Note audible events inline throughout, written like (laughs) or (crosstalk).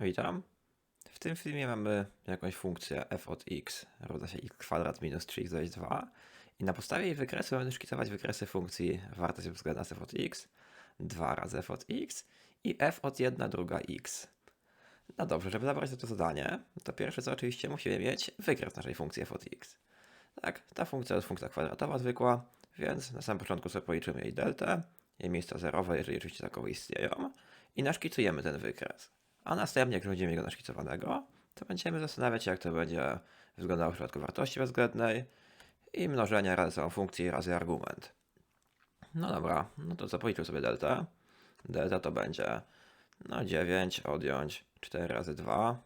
Witam. W tym filmie mamy jakąś funkcję f od x równa się x kwadrat minus 3x dodać 2 i na podstawie jej wykresu będę szkicować wykresy funkcji wartość względna z f od x, 2 razy f od x i f od 1 druga x. No dobrze, żeby zabrać to zadanie, to pierwsze co oczywiście musimy mieć wykres naszej funkcji f od x. Tak, ta funkcja jest funkcja kwadratowa zwykła, więc na samym początku sobie policzymy jej deltę, jej miejsca zerowe, jeżeli oczywiście takowe istnieją i naszkicujemy ten wykres. A następnie, jak już będziemy go naszkicowanego, to będziemy zastanawiać się, jak to będzie wyglądało w przypadku wartości bezwzględnej i mnożenia razy samą funkcję razy argument. No dobra, no to co policzył sobie delta. Delta to będzie no 9 odjąć 4 razy 2,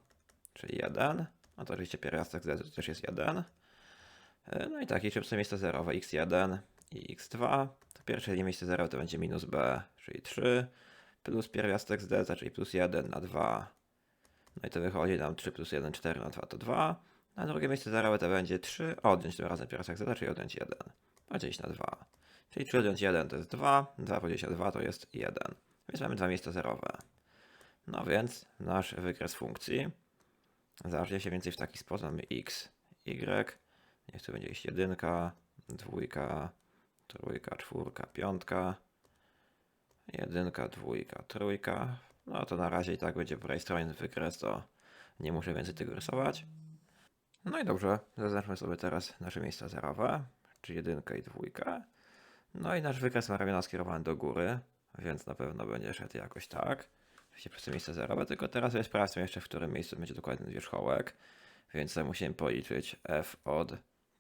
czyli 1. A to oczywiście pierwiastek z to też jest 1. No i tak, liczymy sobie miejsce zerowe x1 i x2. To pierwsze miejsce zerowe to będzie minus b, czyli 3 plus pierwiastek z delta, czyli plus 1 na 2. No i to wychodzi nam 3 plus 1, 4 na 2 to 2. Na drugie miejsce zerowe to będzie 3 odjąć tym razem pierwiastek z delta, czyli odjąć 1. Podzielić na 2. Czyli 3 odjąć 1 to jest 2, 2 podzielić na 2 to jest 1. Więc mamy dwa miejsca zerowe. No więc nasz wykres funkcji zacznie się więcej w taki sposób. Mamy x, y, niech to będzie iść jedynka, dwójka, trójka, czwórka, piątka, jedynka, dwójka, trójka. No to na razie i tak będzie stronie wykres, to nie muszę więcej tego rysować. No i dobrze, zaznaczmy sobie teraz nasze miejsca zerowe, czyli jedynkę i dwójkę. No i nasz wykres ma ramiona skierowane do góry, więc na pewno będzie szedł jakoś tak. Oczywiście przez te miejsce zerowe, tylko teraz sobie sprawdźmy jeszcze, w którym miejscu będzie dokładny wierzchołek. Więc musimy policzyć f od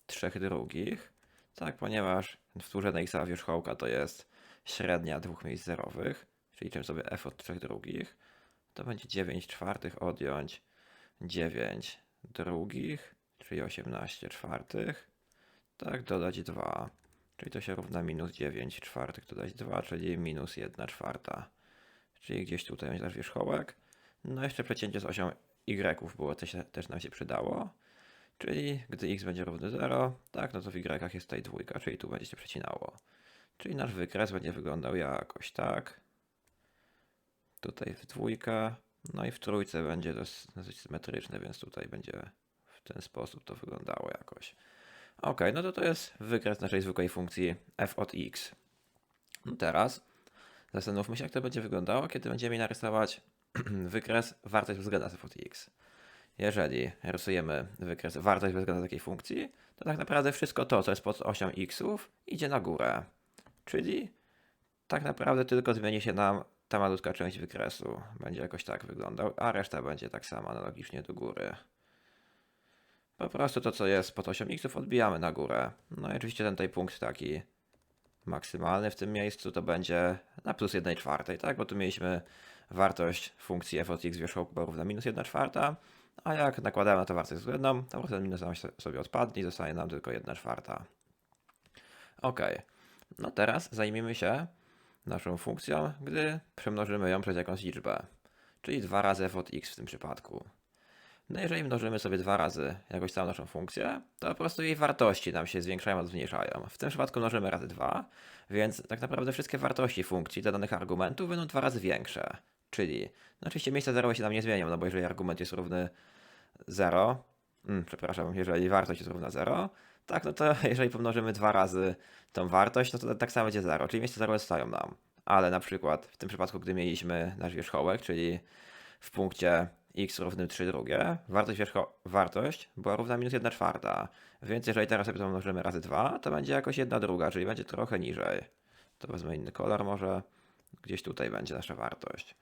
trzech drugich. Tak, ponieważ w na x wierzchołka to jest średnia dwóch miejsc zerowych, czyli liczymy sobie f od trzech drugich, to będzie 9 czwartych odjąć 9 drugich, czyli 18 czwartych, tak, dodać 2, czyli to się równa minus 9 czwartych, dodać 2, czyli minus 1 czwarta, czyli gdzieś tutaj będzie nasz wierzchołek. No jeszcze przecięcie z osią y, było też, też nam się przydało. Czyli gdy x będzie równy 0, tak, no to w y jest tutaj dwójka, czyli tu będzie się przecinało. Czyli nasz wykres będzie wyglądał jakoś tak. Tutaj w dwójka, no i w trójce będzie dosyć symetryczny, więc tutaj będzie w ten sposób to wyglądało jakoś. Ok, no to to jest wykres naszej zwykłej funkcji f od x. No teraz zastanówmy się, jak to będzie wyglądało, kiedy będziemy narysować (clears throat) wykres wartość względna f od x. Jeżeli rysujemy wykres wartość względna takiej funkcji, to tak naprawdę wszystko to, co jest pod osią xów, idzie na górę. Czyli tak naprawdę tylko zmieni się nam ta malutka część wykresu. Będzie jakoś tak wyglądał, a reszta będzie tak samo analogicznie do góry. Po prostu to, co jest pod 8 x odbijamy na górę. No i oczywiście ten tutaj punkt taki maksymalny w tym miejscu to będzie na plus 1 czwartej, tak? Bo tu mieliśmy wartość funkcji f od x wierzchołku równa minus 1 czwarta, a jak nakładamy na to wartość względną, to ten minus nam sobie odpadnie i zostanie nam tylko 1 czwarta. Ok. No teraz zajmiemy się naszą funkcją, gdy przemnożymy ją przez jakąś liczbę, czyli 2 razy f od x w tym przypadku. No jeżeli mnożymy sobie dwa razy jakąś całą naszą funkcję, to po prostu jej wartości nam się zwiększają albo zmniejszają. W tym przypadku mnożymy razy 2, więc tak naprawdę wszystkie wartości funkcji dla danych argumentów będą dwa razy większe. Czyli, no oczywiście miejsca zerowe się nam nie zmienią, no bo jeżeli argument jest równy 0, hmm, przepraszam, jeżeli wartość jest równa 0, tak, no to (laughs) jeżeli pomnożymy dwa razy tą wartość, no to tak samo będzie 0, czyli miejsce zerowe zostają nam. Ale na przykład w tym przypadku, gdy mieliśmy nasz wierzchołek, czyli w punkcie x równy 3 drugie, wartość, wierzcho- wartość była równa minus 1 czwarta. Więc jeżeli teraz sobie to pomnożymy razy 2, to będzie jakoś 1 druga, czyli będzie trochę niżej. To wezmę inny kolor może. Gdzieś tutaj będzie nasza wartość.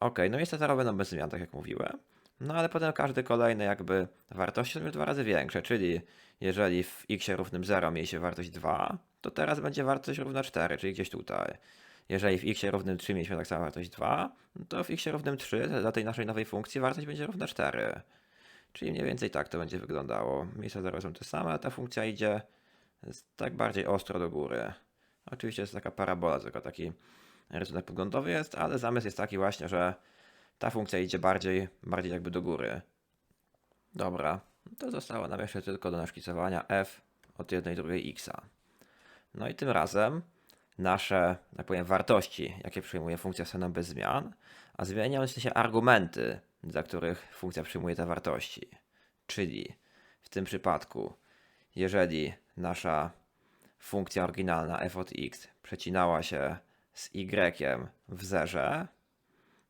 Ok, no miejsca zerowe będą bez zmian, tak jak mówiłem. No ale potem każdy kolejny jakby wartości są dwa razy większe, czyli jeżeli w x równym 0 mieliśmy wartość 2, to teraz będzie wartość równa 4, czyli gdzieś tutaj. Jeżeli w x równym 3 mieliśmy tak samo wartość 2, to w x równym 3 dla tej naszej nowej funkcji wartość będzie równa 4. Czyli mniej więcej tak to będzie wyglądało. Miejsca 0 są te same, a ta funkcja idzie tak bardziej ostro do góry. Oczywiście jest taka parabola, tylko taki rysunek podglądowy jest, ale zamysł jest taki właśnie, że ta funkcja idzie bardziej, bardziej jakby do góry. Dobra, to zostało nam jeszcze tylko do naszkicowania f od jednej drugiej x. No i tym razem nasze, tak powiem, wartości, jakie przyjmuje funkcja, są bez zmian, a zmieniają się argumenty dla których funkcja przyjmuje te wartości. Czyli w tym przypadku, jeżeli nasza funkcja oryginalna f od x przecinała się z y w zerze,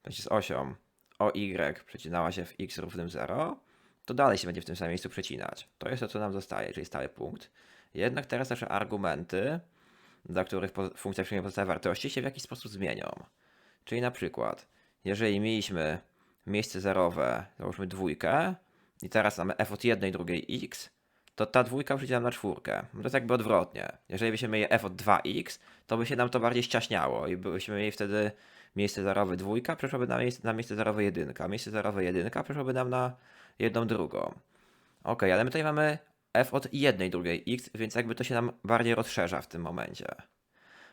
to jest z osią o y przecinała się w x równym 0, to dalej się będzie w tym samym miejscu przecinać. To jest to, co nam zostaje, czyli stały punkt. Jednak teraz nasze argumenty, dla których funkcja przyjmuje pozostałe wartości, się w jakiś sposób zmienią. Czyli na przykład, jeżeli mieliśmy miejsce zerowe, załóżmy dwójkę, i teraz mamy f od jednej drugiej x, to ta dwójka przyjdzie nam na czwórkę. To jest jakby odwrotnie. Jeżeli byśmy mieli f od 2x, to by się nam to bardziej ściaśniało i byśmy mieli wtedy miejsce zerowe dwójka, przeszłoby na miejsce, na miejsce zerowe jedynka. Miejsce zerowe jedynka przeszłoby nam na jedną drugą. Ok, ale my tutaj mamy f od jednej drugiej x, więc jakby to się nam bardziej rozszerza w tym momencie.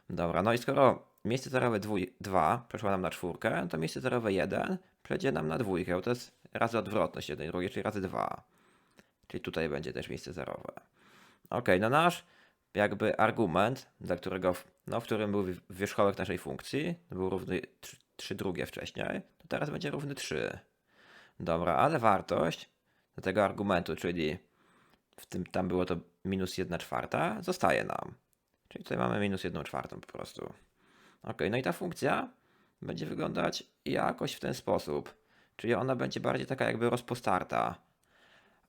Dobra, no i skoro miejsce zerowe 2 przeszło nam na czwórkę, to miejsce zerowe 1 przejdzie nam na dwójkę, bo to jest razy odwrotność jednej drugiej, czyli razy 2. Czyli tutaj będzie też miejsce zerowe. Ok, no nasz jakby argument, dla którego, no, w którym był wi- wierzchołek naszej funkcji, był równy 3, 3 drugie wcześniej, to teraz będzie równy 3. Dobra, ale wartość do tego argumentu, czyli w tym tam było to minus 1 czwarta, zostaje nam. Czyli tutaj mamy minus 1 czwartą po prostu. Ok, no i ta funkcja będzie wyglądać jakoś w ten sposób. Czyli ona będzie bardziej taka jakby rozpostarta.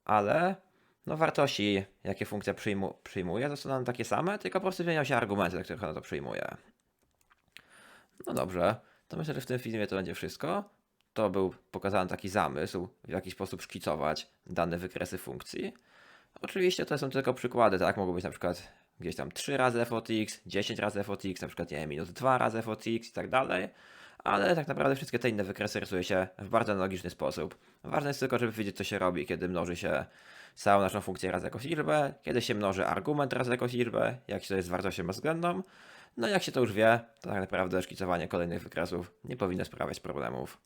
Ale no wartości, jakie funkcja przyjmu, przyjmuje, zostaną takie same, tylko po prostu zmienią się argumenty, dla których ona to przyjmuje. No dobrze, to myślę, że w tym filmie to będzie wszystko. To był pokazany taki zamysł, w jaki sposób szkicować dane wykresy funkcji. Oczywiście to są tylko przykłady, tak? Mogą być na przykład gdzieś tam 3 razy f od x, 10 razy f od x, na przykład nie minus 2 razy f od x i tak dalej. Ale tak naprawdę wszystkie te inne wykresy rysuje się w bardzo analogiczny sposób. Ważne jest tylko, żeby wiedzieć, co się robi, kiedy mnoży się całą naszą funkcję raz jakąś liczbę, kiedy się mnoży argument raz jakąś liczbę, jak to jest z wartością bezwzględną. No jak się to już wie, to tak naprawdę szkicowanie kolejnych wykresów nie powinno sprawiać problemów.